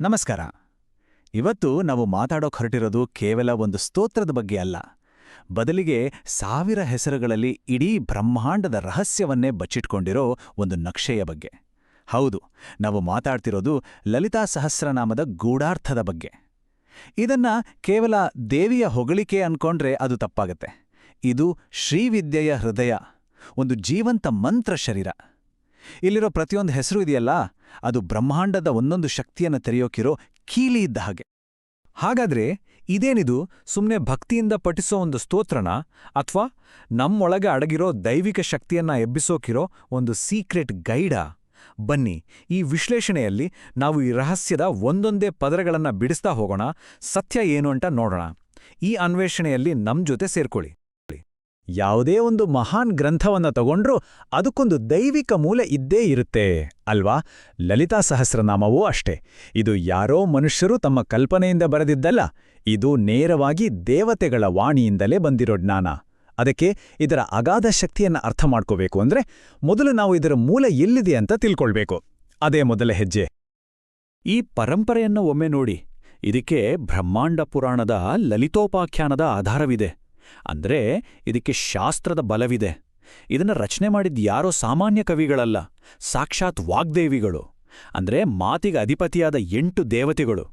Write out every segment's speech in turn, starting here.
ನಮಸ್ಕಾರ. ಇವತ್ತು ನಾವು ಮಾತಾಡೋಕ್ ಹೊರಟಿರೋದು ಕೇವಲ ಒಂದು ಸ್ತೋತ್ರದ ಬಗ್ಗೆ ಅಲ್ಲ. ಬದಲಿಗೆ ಸಾವಿರ ಹೆಸರುಗಳಲ್ಲಿ ಇಡೀ ಬ್ರಹ್ಮಾಂಡದ ರಹಸ್ಯವನ್ನೇ ಬಚ್ಚಿಟ್ಕೊಂಡಿರೋ ಒಂದು ನಕ್ಷೆಯ ಬಗ್ಗೆ. ಹೌದು, ನಾವು ಮಾತಾಡ್ತಿರೋದು ಲಲಿತಾ ಸಹಸ್ರನಾಮದ ಗೂಢಾರ್ಥದ ಬಗ್ಗೆ. ಇದನ್ನ ಕೇವಲ ದೇವಿಯ ಹೊಗಳಿಕೆ ಅನ್ಕೊಂಡ್ರೆ ಅದು ತಪ್ಪಾಗತ್ತೆ. ಇದು ಶ್ರೀವಿದ್ಯೆಯ ಹೃದಯ, ಒಂದು ಜೀವಂತ ಮಂತ್ರ ಶರೀರ. ಇಲ್ಲಿರೋ ಪ್ರತಿಯೊಂದು ಹೆಸರು ಇದೆಯಲ್ಲ ಅದು ಬ್ರಹ್ಮಾಂಡದ ಒಂದೊಂದು ಶಕ್ತಿಯನ್ನು ತೆರೆಯೋಕಿರೋ ಕೀಲಿ ಇದ್ದ ಹಾಗೆ. ಹಾಗಾದ್ರೆ ಇದೇನಿದು? ಸುಮ್ಮನೆ ಭಕ್ತಿಯಿಂದ ಪಠಿಸೋ ಒಂದು ಸ್ತೋತ್ರನ? ಅಥವಾ ನಮ್ಮೊಳಗೆ ಅಡಗಿರೋ ದೈವಿಕ ಶಕ್ತಿಯನ್ನ ಎಬ್ಬಿಸೋಕಿರೋ ಒಂದು ಸೀಕ್ರೆಟ್ ಗೈಡಾ? ಬನ್ನಿ, ಈ ವಿಶ್ಲೇಷಣೆಯಲ್ಲಿ ನಾವು ಈ ರಹಸ್ಯದ ಒಂದೊಂದೇ ಪದರಗಳನ್ನು ಬಿಡಿಸ್ತಾ ಹೋಗೋಣ. ಸತ್ಯ ಏನು ಅಂತ ನೋಡೋಣ. ಈ ಅನ್ವೇಷಣೆಯಲ್ಲಿ ನಮ್ ಜೊತೆ ಸೇರ್ಕೊಳ್ಳಿ. ಯಾವುದೇ ಒಂದು ಮಹಾನ್ ಗ್ರಂಥವನ್ನ ತಗೊಂಡ್ರೂ ಅದಕ್ಕೊಂದು ದೈವಿಕ ಮೂಲ ಇದ್ದೇ ಇರುತ್ತೆ, ಅಲ್ವಾ? ಲಲಿತಾ ಸಹಸ್ರನಾಮವೂ ಅಷ್ಟೇ. ಇದು ಯಾರೋ ಮನುಷ್ಯರು ತಮ್ಮ ಕಲ್ಪನೆಯಿಂದ ಬರೆದಿದ್ದಲ್ಲ, ಇದು ನೇರವಾಗಿ ದೇವತೆಗಳ ವಾಣಿಯಿಂದಲೇ ಬಂದಿರೋ ಜ್ಞಾನ. ಅದಕ್ಕೆ ಇದರ ಅಗಾಧ ಶಕ್ತಿಯನ್ನು ಅರ್ಥ ಮಾಡ್ಕೋಬೇಕು ಅಂದ್ರೆ ಮೊದಲು ನಾವು ಇದರ ಮೂಲ ಎಲ್ಲಿದೆ ಅಂತ ತಿಳ್ಕೊಳ್ಬೇಕು. ಅದೇ ಮೊದಲ ಹೆಜ್ಜೆ. ಈ ಪರಂಪರೆಯನ್ನು ಒಮ್ಮೆ ನೋಡಿ, ಇದಕ್ಕೆ ಬ್ರಹ್ಮಾಂಡ ಪುರಾಣದ ಲಲಿತೋಪಾಖ್ಯಾನದ ಆಧಾರವಿದೆ. ಅಂದ್ರೆ ಇದಕ್ಕೆ ಶಾಸ್ತ್ರದ ಬಲವಿದೆ. ಇದನ್ನ ರಚನೆ ಮಾಡಿದ ಯಾರೋ ಸಾಮಾನ್ಯ ಕವಿಗಳಲ್ಲ, ಸಾಕ್ಷಾತ್ ವಾಗ್ದೇವಿಗಳು, ಅಂದ್ರೆ ಮಾತಿಗೆ ಅಧಿಪತಿಯಾದ ಎಂಟು ದೇವತೆಗಳು.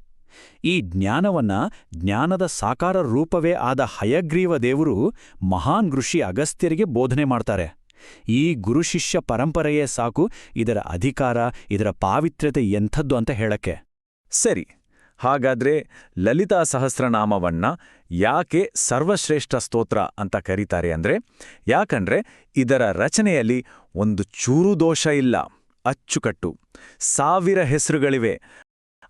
ಈ ಜ್ಞಾನವನ್ನ ಜ್ಞಾನದ ಸಾಕಾರ ರೂಪವೇ ಆದ ಹಯಗ್ರೀವ ದೇವರು ಮಹಾನ್ ಋಷಿ ಅಗಸ್ತ್ಯರಿಗೆ ಬೋಧನೆ ಮಾಡ್ತಾರೆ. ಈ ಗುರುಶಿಷ್ಯ ಪರಂಪರೆಯೇ ಸಾಕು, ಇದರ ಅಧಿಕಾರ, ಇದರ ಪಾವಿತ್ರ್ಯತೆ ಎಂಥದ್ದು ಅಂತ ಹೇಳಕ್ಕೆ. ಸರಿ. ಹಾಗಾದ್ರೆ ಲಲಿತಾ ಸಹಸ್ರನಾಮವನ್ನ ಯಾಕೆ ಸರ್ವಶ್ರೇಷ್ಠ ಸ್ತೋತ್ರ ಅಂತ ಕರೀತಾರೆ ಅಂದ್ರೆ, ಯಾಕಂದ್ರೆ ಇದರ ರಚನೆಯಲ್ಲಿ ಒಂದು ಚೂರು ದೋಷ ಇಲ್ಲ, ಅಚ್ಚುಕಟ್ಟು. ಸಾವಿರ ಹೆಸರುಗಳಿವೆ,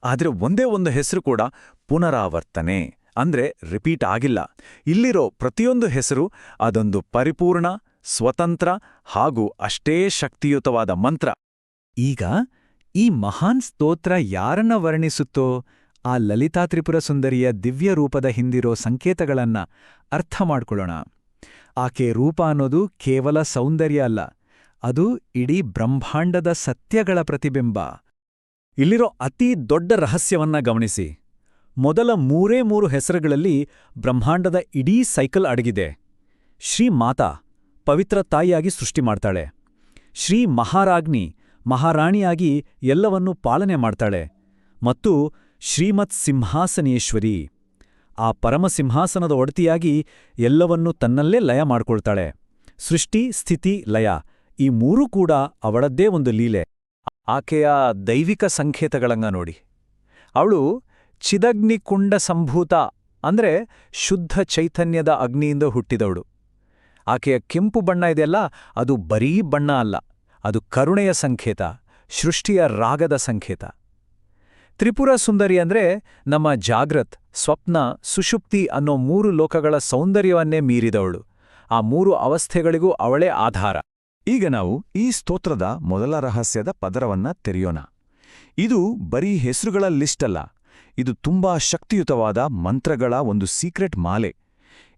ಆದರೆ ಒಂದೇ ಒಂದು ಹೆಸರು ಕೂಡ ಪುನರಾವರ್ತನೆ, ಅಂದ್ರೆ ರಿಪೀಟ್ ಆಗಿಲ್ಲ. ಇಲ್ಲಿರೋ ಪ್ರತಿಯೊಂದು ಹೆಸರು ಅದೊಂದು ಪರಿಪೂರ್ಣ, ಸ್ವತಂತ್ರ ಹಾಗೂ ಅಷ್ಟೇ ಶಕ್ತಿಯುತವಾದ ಮಂತ್ರ. ಈಗ ಈ ಮಹಾನ್ ಸ್ತೋತ್ರ ಯಾರನ್ನ ವರ್ಣಿಸುತ್ತೋ? ಆ ಲಲಿತಾ ತ್ರಿಪುರ ಸುಂದರಿಯ ದಿವ್ಯ ರೂಪದ ಹಿಂದಿರೋ ಸಂಕೇತಗಳನ್ನ ಅರ್ಥ ಮಾಡ್ಕೊಳ್ಳೋಣ. ಆಕೆ ರೂಪ ಅನ್ನೋದು ಕೇವಲ ಸೌಂದರ್ಯ ಅಲ್ಲ, ಅದು ಇಡೀ ಬ್ರಹ್ಮಾಂಡದ ಸತ್ಯಗಳ ಪ್ರತಿಬಿಂಬ. ಇಲ್ಲಿರೋ ಅತೀ ದೊಡ್ಡ ರಹಸ್ಯವನ್ನ ಗಮನಿಸಿ. ಮೊದಲ ಮೂರೇ ಮೂರು ಹೆಸರುಗಳಲ್ಲಿ ಬ್ರಹ್ಮಾಂಡದ ಇಡೀ ಸೈಕಲ್ ಅಡಗಿದೆ. ಶ್ರೀ ಮಾತಾ, ಪವಿತ್ರ ತಾಯಿಯಾಗಿ ಸೃಷ್ಟಿ ಮಾಡ್ತಾಳೆ. ಶ್ರೀ ಮಹಾರಾಜ್ನಿ ಮಹಾರಾಣಿಯಾಗಿ ಎಲ್ಲವನ್ನೂ ಪಾಲನೆ ಮಾಡ್ತಾಳೆ. ಮತ್ತು ಶ್ರೀಮತ್ ಸಿಂಹಾಸನೇಶ್ವರಿ. ಆ ಪರಮಸಿಂಹಾಸನದ ಒಡತಿಯಾಗಿ ಎಲ್ಲವನ್ನೂ ತನ್ನಲ್ಲೇ ಲಯ ಮಾಡ್ಕೊಳ್ತಾಳೆ. ಸೃಷ್ಟಿ, ಸ್ಥಿತಿ, ಲಯ ಈ ಮೂರೂ ಕೂಡ ಅವಳದ್ದೇ ಒಂದು ಲೀಲೆ. ಆಕೆಯ ದೈವಿಕ ಸಂಕೇತಗಳಂಗ ನೋಡಿ. ಅವಳು ಚಿದಗ್ನಿಕುಂಡ ಸಂಭೂತ ಅಂದ್ರೆ ಶುದ್ಧ ಚೈತನ್ಯದ ಅಗ್ನಿಯಿಂದ ಹುಟ್ಟಿದವಳು. ಆಕೆಯ ಕೆಂಪು ಬಣ್ಣ ಇದೆಯಲ್ಲ, ಅದು ಬರೀ ಬಣ್ಣ ಅಲ್ಲ, ಅದು ಕರುಣೆಯ ಸಂಕೇತ, ಸೃಷ್ಟಿಯ ರಾಗದ ಸಂಕೇತ. ತ್ರಿಪುರ ಸುಂದರಿ ಅಂದ್ರೆ ನಮ್ಮ ಜಾಗ್ರತ್, ಸ್ವಪ್ನ, ಸುಷುಪ್ತಿ ಅನ್ನೋ ಮೂರು ಲೋಕಗಳ ಸೌಂದರ್ಯವನ್ನೇ ಮೀರಿದವಳು. ಆ ಮೂರು ಅವಸ್ಥೆಗಳಿಗೂ ಅವಳೇ ಆಧಾರ. ಈಗ ನಾವು ಈ ಸ್ತೋತ್ರದ ಮೊದಲ ರಹಸ್ಯದ ಪದರವನ್ನ ತೆರೆಯೋಣ. ಇದು ಬರೀ ಹೆಸರುಗಳ ಲಿಸ್ಟ್ ಅಲ್ಲ, ಇದು ತುಂಬಾ ಶಕ್ತಿಯುತವಾದ ಮಂತ್ರಗಳ ಒಂದು ಸೀಕ್ರೆಟ್ ಮಾಲೆ.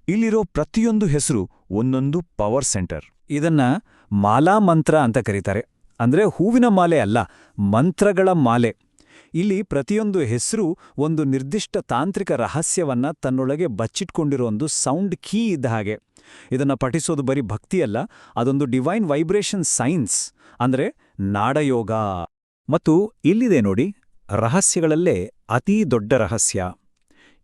ಇಲ್ಲಿರೋ ಪ್ರತಿಯೊಂದು ಹೆಸರು ಒಂದೊಂದು ಪವರ್ ಸೆಂಟರ್. ಇದನ್ನ ಮಾಲಾ ಮಂತ್ರ ಅಂತ ಕರೀತಾರೆ. ಅಂದ್ರೆ ಹೂವಿನ ಮಾಲೆ ಅಲ್ಲ, ಮಂತ್ರಗಳ ಮಾಲೆ. ಇಲ್ಲಿ ಪ್ರತಿಯೊಂದು ಹೆಸರು ಒಂದು ನಿರ್ದಿಷ್ಟ ತಾಂತ್ರಿಕ ರಹಸ್ಯವನ್ನ ತನ್ನೊಳಗೆ ಬಚ್ಚಿಟ್ಕೊಂಡಿರೋ ಒಂದು ಸೌಂಡ್ ಕೀ ಇದ್ದ ಹಾಗೆ. ಇದನ್ನ ಪಠಿಸೋದು ಬರೀ ಭಕ್ತಿಯಲ್ಲ, ಅದೊಂದು ಡಿವೈನ್ ವೈಬ್ರೇಷನ್ ಸೈನ್ಸ್, ಅಂದ್ರೆ ನಾಡಯೋಗ. ಮತ್ತು ಇಲ್ಲಿದೆ ನೋಡಿ, ರಹಸ್ಯಗಳಲ್ಲೇ ಅತೀ ದೊಡ್ಡ ರಹಸ್ಯ.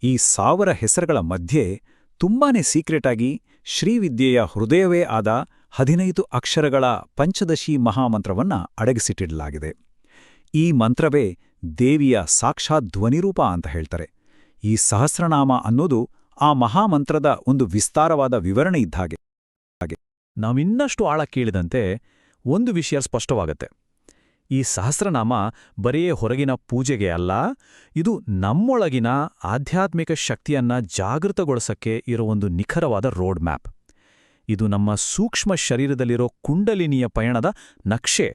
ಈ ಸಾವಿರ ಹೆಸರುಗಳ ಮಧ್ಯೆ ತುಂಬಾನೇ ಸೀಕ್ರೆಟಾಗಿ ಶ್ರೀವಿದ್ಯೆಯ ಹೃದಯವೇ ಆದ ಹದಿನೈದು ಅಕ್ಷರಗಳ ಪಂಚದಶಿ ಮಹಾಮಂತ್ರವನ್ನ ಅಡಗಿಸಿಟ್ಟಿಡಲಾಗಿದೆ. ಈ ಮಂತ್ರವೇ ದೇವಿಯ ಸಾಕ್ಷಾತ್ ಧ್ವನಿರೂಪ ಅಂತ ಹೇಳ್ತಾರೆ. ಈ ಸಹಸ್ರನಾಮ ಅನ್ನೋದು ಆ ಮಹಾಮಂತ್ರದ ಒಂದು ವಿಸ್ತಾರವಾದ ವಿವರಣೆ ಇದ್ದ ಹಾಗೆ. ನಾವಿನ್ನಷ್ಟು ಆಳ ಕೇಳಿದಂತೆ ಒಂದು ವಿಷಯ ಸ್ಪಷ್ಟವಾಗತ್ತೆ. ಈ ಸಹಸ್ರನಾಮ ಬರೆಯೇ ಹೊರಗಿನ ಪೂಜೆಗೆ ಅಲ್ಲ, ಇದು ನಮ್ಮೊಳಗಿನ ಆಧ್ಯಾತ್ಮಿಕ ಶಕ್ತಿಯನ್ನ ಜಾಗೃತಗೊಳಿಸಕ್ಕೆ ಇರೋ ಒಂದು ನಿಖರವಾದ ರೋಡ್ ಮ್ಯಾಪ್ ಇದು ನಮ್ಮ ಸೂಕ್ಷ್ಮ ಶರೀರದಲ್ಲಿರೋ ಕುಂಡಲಿನಿಯ ಪಯಣದ ನಕ್ಷೆ.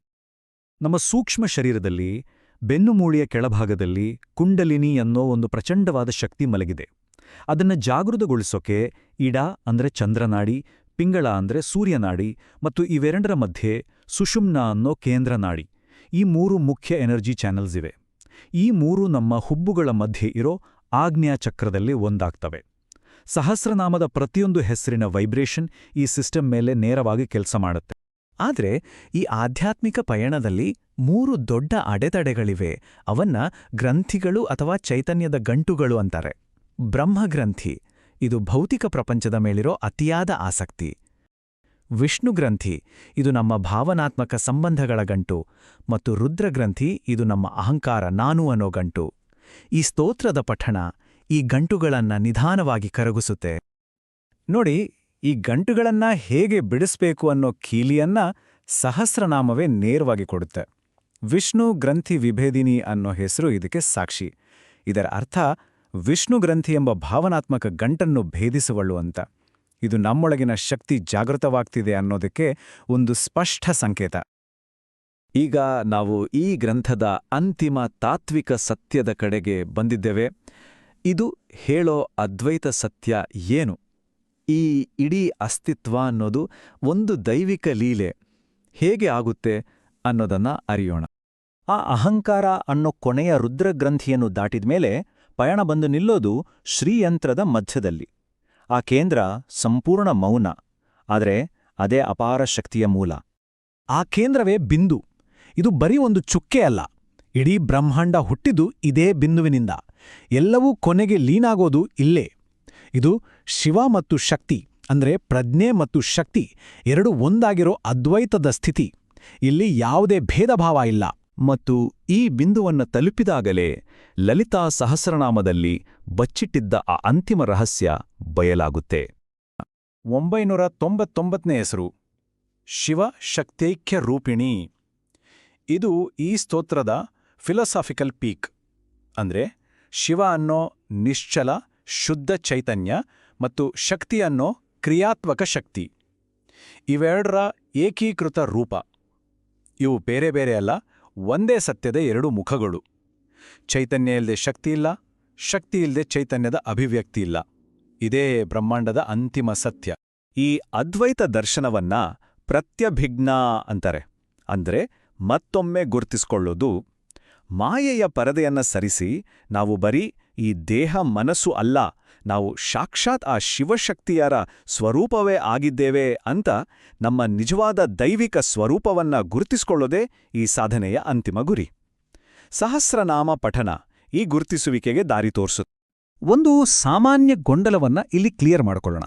ನಮ್ಮ ಸೂಕ್ಷ್ಮ ಶರೀರದಲ್ಲಿ ಬೆನ್ನುಮೂಳಿಯ ಕೆಳಭಾಗದಲ್ಲಿ ಕುಂಡಲಿನಿ ಅನ್ನೋ ಒಂದು ಪ್ರಚಂಡವಾದ ಶಕ್ತಿ ಮಲಗಿದೆ. ಅದನ್ನು ಜಾಗೃತಗೊಳಿಸೋಕೆ ಇಡ ಅಂದ್ರೆ ಚಂದ್ರನಾಡಿ, ಪಿಂಗಳ ಅಂದ್ರೆ ಸೂರ್ಯನಾಡಿ ಮತ್ತು ಇವೆರಡರ ಮಧ್ಯೆ ಸುಷುಮ್ನ ಅನ್ನೋ ಕೇಂದ್ರನಾಡಿ ಈ ಮೂರು ಮುಖ್ಯ ಎನರ್ಜಿ ಚಾನೆಲ್ಸ್ ಇವೆ. ಈ ಮೂರು ನಮ್ಮ ಹುಬ್ಬುಗಳ ಮಧ್ಯೆ ಇರೋ ಆಗ್ನೇಯ ಚಕ್ರದಲ್ಲಿ ಒಂದಾಗ್ತವೆ. ಸಹಸ್ರನಾಮದ ಪ್ರತಿಯೊಂದು ಹೆಸರಿನ ವೈಬ್ರೇಷನ್ ಈ ಸಿಸ್ಟಮ್ ಮೇಲೆ ನೇರವಾಗಿ ಕೆಲಸ ಮಾಡುತ್ತೆ. ಆದ್ರೆ ಈ ಆಧ್ಯಾತ್ಮಿಕ ಪಯಣದಲ್ಲಿ ಮೂರು ದೊಡ್ಡ ಅಡೆತಡೆಗಳಿವೆ. ಅವನ್ನ ಗ್ರಂಥಿಗಳು ಅಥವಾ ಚೈತನ್ಯದ ಗಂಟುಗಳು ಅಂತಾರೆ. ಬ್ರಹ್ಮಗ್ರಂಥಿ, ಇದು ಭೌತಿಕ ಪ್ರಪಂಚದ ಮೇಲಿರೋ ಅತಿಯಾದ ಆಸಕ್ತಿ. ವಿಷ್ಣು ಗ್ರಂಥಿ ಇದು ನಮ್ಮ ಭಾವನಾತ್ಮಕ ಸಂಬಂಧಗಳ ಗಂಟು. ಮತ್ತು ರುದ್ರಗ್ರಂಥಿ, ಇದು ನಮ್ಮ ಅಹಂಕಾರ ನಾನು ಅನ್ನೋ ಗಂಟು. ಈ ಸ್ತೋತ್ರದ ಪಠಣ ಈ ಗಂಟುಗಳನ್ನ ನಿಧಾನವಾಗಿ ಕರಗಿಸುತ್ತೆ. ನೋಡಿ ಈ ಗಂಟುಗಳನ್ನ ಹೇಗೆ ಬಿಡಿಸ್ಬೇಕು ಅನ್ನೋ ಕೀಲಿಯನ್ನ ಸಹಸ್ರನಾಮವೇ ನೇರವಾಗಿ ಕೊಡುತ್ತೆ. ವಿಷ್ಣು ಗ್ರಂಥಿ ವಿಭೇದಿನಿ ಅನ್ನೋ ಹೆಸರು ಇದಕ್ಕೆ ಸಾಕ್ಷಿ. ಇದರ ಅರ್ಥ, ವಿಷ್ಣು ಗ್ರಂಥಿ ಎಂಬ ಭಾವನಾತ್ಮಕ ಗಂಟನ್ನು ಭೇದಿಸುವಳು ಅಂತ. ಇದು ನಮ್ಮೊಳಗಿನ ಶಕ್ತಿ ಜಾಗೃತವಾಗ್ತಿದೆ ಅನ್ನೋದಕ್ಕೆ ಒಂದು ಸ್ಪಷ್ಟ ಸಂಕೇತ. ಈಗ ನಾವು ಈ ಗ್ರಂಥದ ಅಂತಿಮ ತಾತ್ವಿಕ ಸತ್ಯದ ಕಡೆಗೆ ಬಂದಿದ್ದೇವೆ. ಇದು ಹೇಳೋ ಅದ್ವೈತ ಸತ್ಯ ಏನು? ಈ ಇಡೀ ಅಸ್ತಿತ್ವ ಅನ್ನೋದು ಒಂದು ದೈವಿಕ ಲೀಲೆ. ಹೇಗೆ ಆಗುತ್ತೆ ಅನ್ನೋದನ್ನ ಅರಿಯೋಣ. ಆ ಅಹಂಕಾರ ಅನ್ನೋ ಕೊನೆಯ ರುದ್ರಗ್ರಂಥಿಯನ್ನು ದಾಟಿದ್ಮೇಲೆ ಪಯಣ ಬಂದು ನಿಲ್ಲೋದು ಶ್ರೀಯಂತ್ರದ ಮಧ್ಯದಲ್ಲಿ. ಆ ಕೇಂದ್ರ ಸಂಪೂರ್ಣ ಮೌನ, ಆದರೆ ಅದೇ ಅಪಾರ ಶಕ್ತಿಯ ಮೂಲ. ಆ ಕೇಂದ್ರವೇ ಬಿಂದು. ಇದು ಬರೀ ಒಂದು ಚುಕ್ಕೆ ಅಲ್ಲ, ಇಡೀ ಬ್ರಹ್ಮಾಂಡ ಹುಟ್ಟಿದ್ದು ಇದೇ ಬಿಂದುವಿನಿಂದ. ಎಲ್ಲವೂ ಕೊನೆಗೆ ಲೀನಾಗೋದು ಇಲ್ಲೇ. ಇದು ಶಿವ ಮತ್ತು ಶಕ್ತಿ, ಅಂದ್ರೆ ಪ್ರಜ್ಞೆ ಮತ್ತು ಶಕ್ತಿ ಎರಡು ಒಂದಾಗಿರೋ ಅದ್ವೈತದ ಸ್ಥಿತಿ. ಇಲ್ಲಿ ಯಾವುದೇ ಭೇದಭಾವ ಇಲ್ಲ. ಮತ್ತು ಈ ಬಿಂದುವನ್ನು ತಲುಪಿದಾಗಲೇ ಲಲಿತಾ ಸಹಸ್ರನಾಮದಲ್ಲಿ ಬಚ್ಚಿಟ್ಟಿದ್ದ ಆ ಅಂತಿಮ ರಹಸ್ಯ ಬಯಲಾಗುತ್ತೆ. ಒಂಬೈನೂರ ತೊಂಬತ್ತೊಂಬತ್ತನೇ ಹೆಸರು, ಶಿವ ಶಕ್ತೈಕ್ಯ ರೂಪಿಣಿ. ಇದು ಈ ಸ್ತೋತ್ರದ ಫಿಲಸಾಫಿಕಲ್ ಪೀಕ್, ಅಂದ್ರೆ ಶಿವ ಅನ್ನೋ ನಿಶ್ಚಲ, ಶುದ್ಧ ಚೈತನ್ಯ ಮತ್ತು ಶಕ್ತಿ ಅನ್ನೋ ಕ್ರಿಯಾತ್ಮಕ ಶಕ್ತಿ. ಇವೆರಡರ ಏಕೀಕೃತ ರೂಪ. ಇವು ಬೇರೆ ಬೇರೆ ಅಲ್ಲ, ಒಂದೇ ಸತ್ಯದ ಎರಡು ಮುಖಗಳು. ಚೈತನ್ಯ ಇಲ್ಲದೆ ಶಕ್ತಿ ಇಲ್ಲ, ಶಕ್ತಿ ಇಲ್ಲದೆ ಚೈತನ್ಯದ ಅಭಿವ್ಯಕ್ತಿ ಇಲ್ಲ. ಇದೇ ಬ್ರಹ್ಮಾಂಡದ ಅಂತಿಮ ಸತ್ಯ. ಈ ಅದ್ವೈತ ದರ್ಶನವನ್ನ ಪ್ರತ್ಯಭಿಜ್ಞ ಅಂತಾರೆ. ಅಂದ್ರೆ ಮತ್ತೊಮ್ಮೆ ಗುರ್ತಿಸ್ಕೊಳ್ಳೋದು, ಮಾಯೆಯ ಪರದೆಯನ್ನ ಸರಿಸಿ ನಾವು ಬರೀ ಈ ದೇಹ ಮನಸ್ಸು ಅಲ್ಲ ನಾವು ಸಾಕ್ಷಾತ್ ಆ ಶಿವಶಕ್ತಿಯರ ಸ್ವರೂಪವೇ ಆಗಿದ್ದೇವೆ ಅಂತ ನಮ್ಮ ನಿಜವಾದ ದೈವಿಕ ಸ್ವರೂಪವನ್ನ ಗುರುತಿಸಿಕೊಳ್ಳೋದೇ ಈ ಸಾಧನೆಯ ಅಂತಿಮ ಗುರಿ. ಸಹಸ್ರನಾಮ ಪಠನ ಈ ಗುರುತಿಸುವಿಕೆಗೆ ದಾರಿ ತೋರಿಸುತ್ತೆ. ಒಂದು ಸಾಮಾನ್ಯ ಗೊಂದಲವನ್ನ ಇಲ್ಲಿ ಕ್ಲಿಯರ್ ಮಾಡಿಕೊಳ್ಳೋಣ.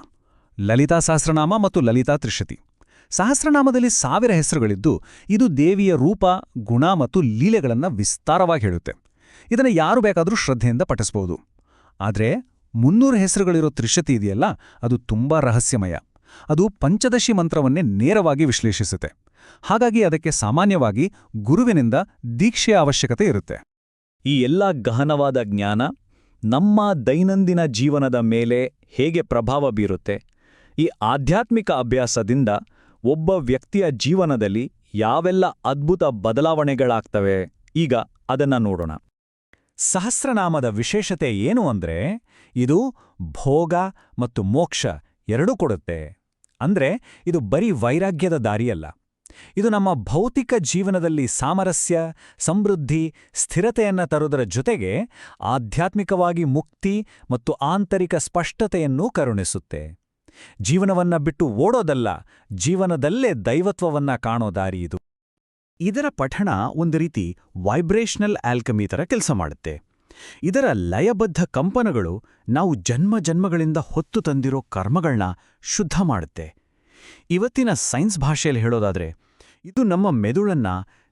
ಲಲಿತಾ ಸಹಸ್ರನಾಮ ಮತ್ತು ಲಲಿತಾ ತ್ರಿಶತಿ. ಸಹಸ್ರನಾಮದಲ್ಲಿ ಸಾವಿರ ಹೆಸರುಗಳಿದ್ದು, ಇದು ದೇವಿಯ ರೂಪ, ಗುಣ ಮತ್ತು ಲೀಲೆಗಳನ್ನು ವಿಸ್ತಾರವಾಗಿ ಹೇಳುತ್ತೆ. ಇದನ್ನು ಯಾರು ಬೇಕಾದರೂ ಶ್ರದ್ಧೆಯಿಂದ ಪಠಿಸಬಹುದು ಆದರೆ ಮುನ್ನೂರು ಹೆಸರುಗಳಿರೋ ತ್ರಿಶತಿ ಇದೆಯಲ್ಲ, ಅದು ತುಂಬಾ ರಹಸ್ಯಮಯ. ಅದು ಪಂಚದಶಿ ಮಂತ್ರವನ್ನೇ ನೇರವಾಗಿ ವಿಶ್ಲೇಷಿಸುತ್ತೆ. ಹಾಗಾಗಿ ಅದಕ್ಕೆ ಸಾಮಾನ್ಯವಾಗಿ ಗುರುವಿನಿಂದ ದೀಕ್ಷೆಯ ಅವಶ್ಯಕತೆ ಇರುತ್ತೆ. ಈ ಎಲ್ಲ ಗಹನವಾದ ಜ್ಞಾನ ನಮ್ಮ ದೈನಂದಿನ ಜೀವನದ ಮೇಲೆ ಹೇಗೆ ಪ್ರಭಾವ ಬೀರುತ್ತೆ, ಈ ಆಧ್ಯಾತ್ಮಿಕ ಅಭ್ಯಾಸದಿಂದ ಒಬ್ಬ ವ್ಯಕ್ತಿಯ ಜೀವನದಲ್ಲಿ ಯಾವೆಲ್ಲ ಅದ್ಭುತ ಬದಲಾವಣೆಗಳಾಗ್ತವೆ, ಈಗ ಅದನ್ನ ನೋಡೋಣ. ಸಹಸ್ರನಾಮದ ವಿಶೇಷತೆ ಏನು ಅಂದ್ರೆ ಇದು ಭೋಗ ಮತ್ತು ಮೋಕ್ಷ ಎರಡೂ ಕೊಡುತ್ತೆ. ಅಂದ್ರೆ ಇದು ಬರೀ ವೈರಾಗ್ಯದ ದಾರಿಯಲ್ಲ. ಇದು ನಮ್ಮ ಭೌತಿಕ ಜೀವನದಲ್ಲಿ ಸಾಮರಸ್ಯ, ಸಮೃದ್ಧಿ, ಸ್ಥಿರತೆಯನ್ನ ತರುವುದರ ಜೊತೆಗೆ ಆಧ್ಯಾತ್ಮಿಕವಾಗಿ ಮುಕ್ತಿ ಮತ್ತು ಆಂತರಿಕ ಸ್ಪಷ್ಟತೆಯನ್ನೂ ಕರುಣಿಸುತ್ತೆ. ಜೀವನವನ್ನ ಬಿಟ್ಟು ಓಡೋದಲ್ಲ, ಜೀವನದಲ್ಲೇ ದೈವತ್ವವನ್ನ ಕಾಣೋ ದಾರಿ ಇದು. ಇದರ ಪಠಣ ಒಂದು ರೀತಿ ವೈಬ್ರೇಷನಲ್ ಆಲ್ಕಮಿ ಥರ ಕೆಲಸ ಮಾಡುತ್ತೆ. ಇದರ ಲಯಬದ್ಧ ಕಂಪನಗಳು ನಾವು ಜನ್ಮ ಜನ್ಮಗಳಿಂದ ಹೊತ್ತು ತಂದಿರೋ ಕರ್ಮಗಳನ್ನ ಶುದ್ಧ ಮಾಡುತ್ತೆ. ಇವತ್ತಿನ ಸೈನ್ಸ್ ಭಾಷೆಯಲ್ಲಿ ಹೇಳೋದಾದ್ರೆ ಇದು ನಮ್ಮ ಮೆದುಳನ್ನ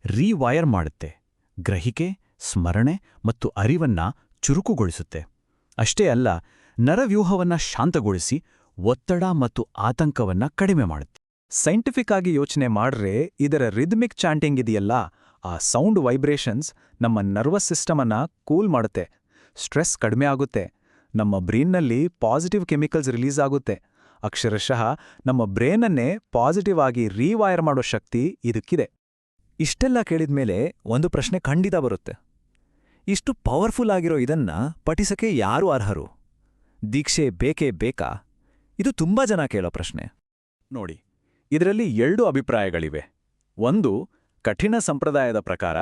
ರೀವೈರ್ ಮಾಡುತ್ತೆ. ಗ್ರಹಿಕೆ, ಸ್ಮರಣೆ ಮತ್ತು ಅರಿವನ್ನ ಚುರುಕುಗೊಳಿಸುತ್ತೆ. ಅಷ್ಟೇ ಅಲ್ಲ, ನರವ್ಯೂಹವನ್ನ ಶಾಂತಗೊಳಿಸಿ ಒತ್ತಡ ಮತ್ತು ಆತಂಕವನ್ನ ಕಡಿಮೆ ಮಾಡುತ್ತೆ. ಸೈಂಟಿಫಿಕ್ ಆಗಿ ಯೋಚನೆ ಮಾಡ್ರೆ ಇದರ ರಿದ್ಮಿಕ್ ಚಾಂಟಿಂಗ್ ಇದೆಯಲ್ಲ, ಆ ಸೌಂಡ್ ವೈಬ್ರೇಷನ್ಸ್ ನಮ್ಮ ನರ್ವಸ್ ಸಿಸ್ಟಮನ್ನ ಕೂಲ್ ಮಾಡುತ್ತೆ ಸ್ಟ್ರೆಸ್ ಕಡಿಮೆ ಆಗುತ್ತೆ, ನಮ್ಮ ಬ್ರೈನ್ನಲ್ಲಿ ಪಾಸಿಟಿವ್ ಕೆಮಿಕಲ್ಸ್ ರಿಲೀಸ್ ಆಗುತ್ತೆ. ಅಕ್ಷರಶಃ ನಮ್ಮ ಬ್ರೇನನ್ನೇ ಪಾಸಿಟಿವ್ ಆಗಿ ರೀವೈರ್ ಮಾಡೋ ಶಕ್ತಿ ಇದಕ್ಕಿದೆ. ಇಷ್ಟೆಲ್ಲ ಕೇಳಿದ್ಮೇಲೆ ಒಂದು ಪ್ರಶ್ನೆ ಖಂಡಿತ ಬರುತ್ತೆ. ಇಷ್ಟು ಪವರ್ಫುಲ್ ಆಗಿರೋ ಇದನ್ನ ಪಠಿಸಕ್ಕೆ ಯಾರು ಅರ್ಹರು? ದೀಕ್ಷೆ ಬೇಕೇ ಬೇಕಾ? ಇದು ತುಂಬಾ ಜನ ಕೇಳೋ ಪ್ರಶ್ನೆ. ನೋಡಿ ಇದರಲ್ಲಿ ಎರಡು ಅಭಿಪ್ರಾಯಗಳಿವೆ. ಒಂದು, ಕಠಿಣ ಸಂಪ್ರದಾಯದ ಪ್ರಕಾರ,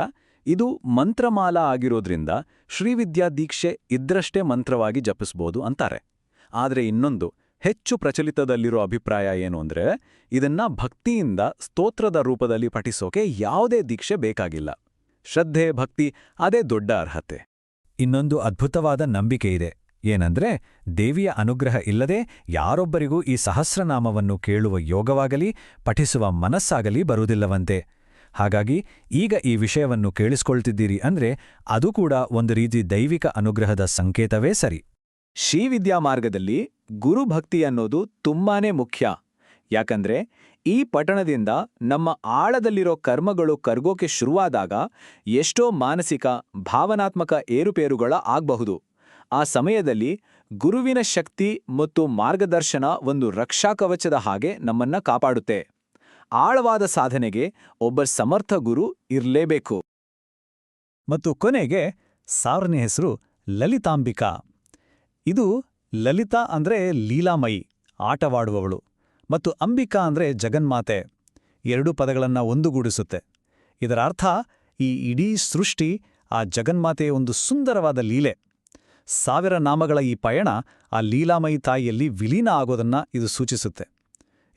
ಇದು ಮಂತ್ರಮಾಲ ಆಗಿರೋದ್ರಿಂದ ಶ್ರೀವಿದ್ಯಾ ದೀಕ್ಷೆ ಇದ್ರಷ್ಟೇ ಮಂತ್ರವಾಗಿ ಜಪಿಸ್ಬೋದು ಅಂತಾರೆ. ಆದರೆ ಇನ್ನೊಂದು, ಹೆಚ್ಚು ಪ್ರಚಲಿತದಲ್ಲಿರೋ ಅಭಿಪ್ರಾಯ ಏನು ಅಂದ್ರೆ, ಇದನ್ನ ಭಕ್ತಿಯಿಂದ ಸ್ತೋತ್ರದ ರೂಪದಲ್ಲಿ ಪಠಿಸೋಕೆ ಯಾವುದೇ ದೀಕ್ಷೆ ಬೇಕಾಗಿಲ್ಲ. ಶ್ರದ್ಧೆ, ಭಕ್ತಿ, ಅದೇ ದೊಡ್ಡ ಅರ್ಹತೆ. ಇನ್ನೊಂದು ಅದ್ಭುತವಾದ ನಂಬಿಕೆ ಇದೆ. ಏನಂದ್ರೆ ದೇವಿಯ ಅನುಗ್ರಹ ಇಲ್ಲದೆ ಯಾರೊಬ್ಬರಿಗೂ ಈ ಸಹಸ್ರನಾಮವನ್ನು ಕೇಳುವ ಯೋಗವಾಗಲಿ, ಪಠಿಸುವ ಮನಸ್ಸಾಗಲಿ ಬರುವುದಿಲ್ಲವಂತೆ. ಹಾಗಾಗಿ ಈಗ ಈ ವಿಷಯವನ್ನು ಕೇಳಿಸ್ಕೊಳ್ತಿದ್ದೀರಿ ಅಂದ್ರೆ ಅದು ಕೂಡ ಒಂದು ರೀತಿ ದೈವಿಕ ಅನುಗ್ರಹದ ಸಂಕೇತವೇ ಸರಿ. ಶ್ರೀವಿದ್ಯಾ ಮಾರ್ಗದಲ್ಲಿ ಗುರುಭಕ್ತಿ ಅನ್ನೋದು ತುಂಬಾನೇ ಮುಖ್ಯ. ಯಾಕಂದ್ರೆ ಈ ಪಠಣದಿಂದ ನಮ್ಮ ಆಳದಲ್ಲಿರೋ ಕರ್ಮಗಳು ಕರ್ಗೋಕೆ ಶುರುವಾದಾಗ ಎಷ್ಟೋ ಮಾನಸಿಕ, ಭಾವನಾತ್ಮಕ ಏರುಪೇರುಗಳ ಆಗ್ಬಹುದು. ಆ ಸಮಯದಲ್ಲಿ ಗುರುವಿನ ಶಕ್ತಿ ಮತ್ತು ಮಾರ್ಗದರ್ಶನ ಒಂದು ರಕ್ಷಾಕವಚದ ಹಾಗೆ ನಮ್ಮನ್ನ ಕಾಪಾಡುತ್ತೆ. ಆಳವಾದ ಸಾಧನೆಗೆ ಒಬ್ಬ ಸಮರ್ಥ ಗುರು ಇರಲೇಬೇಕು. ಮತ್ತು ಕೊನೆಗೆ ಸಾರನೇ ಹೆಸರು ಲಲಿತಾಂಬಿಕಾ. ಇದು ಲಲಿತಾ ಅಂದ್ರೆ ಲೀಲಾಮಯಿ, ಆಟವಾಡುವವಳು ಮತ್ತು ಅಂಬಿಕಾ ಅಂದ್ರೆ ಜಗನ್ಮಾತೆ. ಎರಡೂ ಪದಗಳನ್ನು ಒಂದುಗೂಡಿಸುತ್ತೆ. ಇದರ ಅರ್ಥ ಈ ಇಡೀ ಸೃಷ್ಟಿ ಆ ಜಗನ್ಮಾತೆಯ ಒಂದು ಸುಂದರವಾದ ಲೀಲೆ. ಸಾವಿರ ನಾಮಗಳ ಈ ಪಯಣ ಆ ಲೀಲಾಮಯಿ ತಾಯಿಯಲ್ಲಿ ವಿಲೀನ ಆಗೋದನ್ನ ಇದು ಸೂಚಿಸುತ್ತೆ.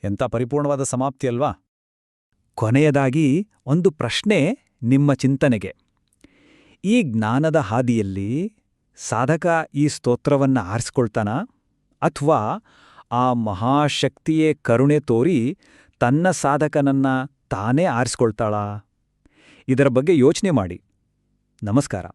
ಎಂಥ ಪರಿಪೂರ್ಣವಾದ ಸಮಾಪ್ತಿಯಲ್ವಾ ಕೊನೆಯದಾಗಿ ಒಂದು ಪ್ರಶ್ನೆ ನಿಮ್ಮ ಚಿಂತನೆಗೆ. ಈ ಜ್ಞಾನದ ಹಾದಿಯಲ್ಲಿ ಸಾಧಕ ಈ ಸ್ತೋತ್ರವನ್ನ ಆರಿಸ್ಕೊಳ್ತಾನ? ಅಥವಾ ಆ ಮಹಾಶಕ್ತಿಯೇ ಕರುಣೆ ತೋರಿ ತನ್ನ ಸಾಧಕನನ್ನ ತಾನೇ ಆರಿಸ್ಕೊಳ್ತಾಳಾ? ಇದರ ಬಗ್ಗೆ ಯೋಚನೆ ಮಾಡಿ. ನಮಸ್ಕಾರ.